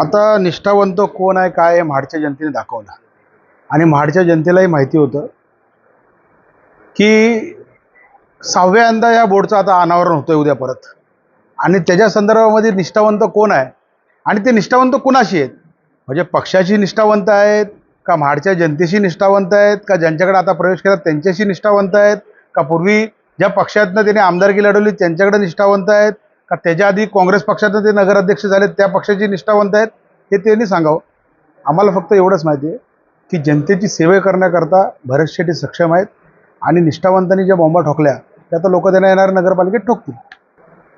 आता निष्ठावंत कोण आहे काय आहे महाडच्या जनतेने दाखवलं. आणि महाडच्या जनतेलाही माहिती होतं की सहाव्यांदा या बोर्डचं आता अनावरण होतं उद्या परत. आणि त्याच्या संदर्भामध्ये निष्ठावंत कोण आहे? आणि ते निष्ठावंत कुणाशी आहेत? म्हणजे पक्षाशी निष्ठावंत आहेत का महाडच्या जनतेशी निष्ठावंत आहेत का ज्यांच्याकडे आता प्रवेश केला त्यांच्याशी निष्ठावंत आहेत का पूर्वी ज्या पक्षातनं त्यांनी आमदारकी लढवली त्यांच्याकडे निष्ठावंत आहेत का त्याच्या आधी काँग्रेस पक्षातनं ते नगराध्यक्ष झाले त्या पक्षाचे निष्ठावंत आहेत हे त्यांनी सांगावं. आम्हाला फक्त एवढंच माहिती आहे की जनतेची सेवा करण्याकरता भरत शेट्टी सक्षम आहेत आणि निष्ठावंतांनी ज्या बॉम्बा ठोकल्या त्या तर लोक त्यांना येणाऱ्या नगरपालिकेत ठोकतील.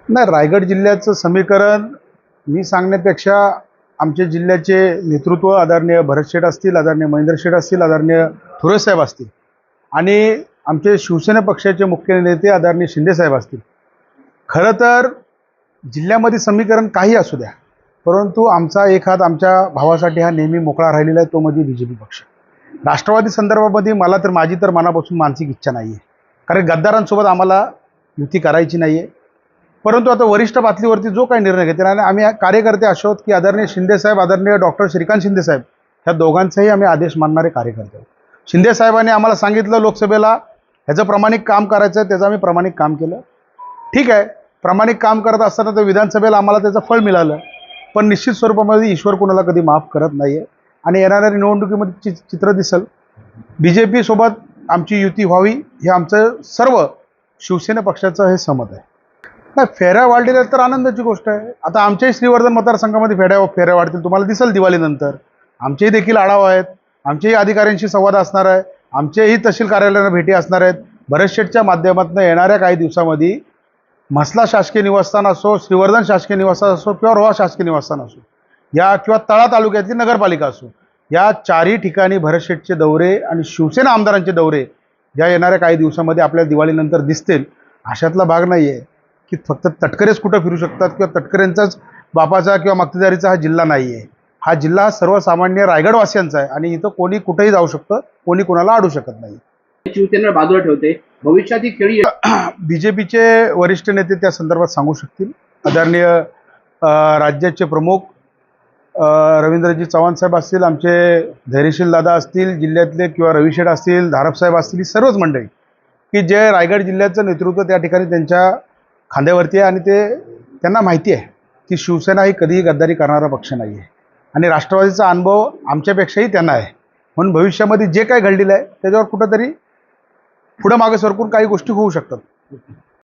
नाही रायगड जिल्ह्याचं समीकरण मी सांगण्यापेक्षा आमच्या जिल्ह्याचे नेतृत्व आदरणीय भरत शेठ असतील आदरणीय महेंद्र शेठ असतील आदरणीय थोरेसाहेब असतील आणि आमचे शिवसेना पक्षाचे मुख्य नेते आदरणीय शिंदेसाहेब असतील. खरं तर जिल्ह्यामध्ये समीकरण काही असू द्या परंतु आमचा एक हात आमच्या भावासाठी हा नेहमी मोकळा राहिलेला आहे तो म्हणजे बी जे पी पक्ष. राष्ट्रवादी संदर्भामध्ये मला तर माझी तर मनापासून मानसिक इच्छा नाही आहे कारण गद्दारांसोबत आम्हाला युती करायची नाही आहे परंतु आता वरिष्ठ पातळीवरती जो काही निर्णय घेतील आणि आम्ही कार्यकर्ते असे आहोत की आदरणीय शिंदेसाहेब आदरणीय डॉक्टर श्रीकांत शिंदेसाहेब ह्या दोघांचाही आम्ही आदेश मानणारे कार्यकर्ते आहोत. शिंदेसाहेबांनी आम्हाला सांगितलं लोकसभेला ह्याचं प्रामाणिक काम करायचं आहे त्याचं आम्ही प्रामाणिक काम केलं. ठीक आहे प्रामाणिक काम करत असताना तर विधानसभेला आम्हाला त्याचं फळ मिळालं. पण निश्चित स्वरूपामध्ये ईश्वर कोणाला कधी माफ करत नाही आहे आणि येणाऱ्या निवडणुकीमध्ये चि चित्र दिसल. बी जे पीसोबत आमची युती व्हावी हे आमचं सर्व शिवसेना पक्षाचं हे समत आहे. नाही फेऱ्या वाढलेल्या तर आनंदाची गोष्ट आहे. आता आमच्याही श्रीवर्धन मतदारसंघामध्ये फेऱ्या फेऱ्या वाढतील. तुम्हाला दिसेल दिवाळीनंतर. आमचेही देखील आढावा आहेत. आमचेही अधिकाऱ्यांशी संवाद असणार आहे. आमचेही तहसील कार्यालयांना भेटी असणार आहेत. भरत माध्यमातून येणाऱ्या काही दिवसामध्ये म्हसला शासकीय निवासस्थान असो श्रीवर्धन शासकीय निवासस्थान असो किंवा रोहा शासकीय निवासस्थान असो या किंवा तळा तालुक्यातली नगरपालिका असो या चारही ठिकाणी भरतशेठचे दौरे आणि शिवसेना आमदारांचे दौरे या येणाऱ्या काही दिवसामध्ये आपल्या दिवाळीनंतर दिसतील. अशातला भाग नाही आहे की फक्त तटकरेच कुठं फिरू शकतात किंवा तटकऱ्यांचाच बापाचा किंवा मक्तेदारीचा हा जिल्हा नाही आहे हा जिल्हा हा सर्वसामान्य रायगडवासियांचा आहे आणि इथं कोणी कुठेही जाऊ शकतं कोणी कोणाला अडू शकत नाही. शिवसेना बाजूला ठेवते. भविष्यात ही खेळी बी जे पीचे वरिष्ठ नेते त्या संदर्भात सांगू शकतील. आदरणीय राज्याचे प्रमुख रवींद्रजी चव्हाण साहेब असतील आमचे धैर्यशील दादा असतील जिल्ह्यातले किंवा रविशेठ असतील धारपसाहेब असतील ही सर्वच मंडळी. की जे रायगड जिल्ह्याचं नेतृत्व त्या ठिकाणी त्यांच्या खांद्यावरती आहे आणि ते त्यांना माहिती आहे की शिवसेना ही कधीही गद्दारी करणारा पक्ष नाही आहे आणि राष्ट्रवादीचा अनुभव आमच्यापेक्षाही त्यांना आहे. म्हणून भविष्यामध्ये जे काय घडलेलं आहे त्याच्यावर कुठंतरी पुढं मागे सरकून काही गोष्टी होऊ शकतात. with you.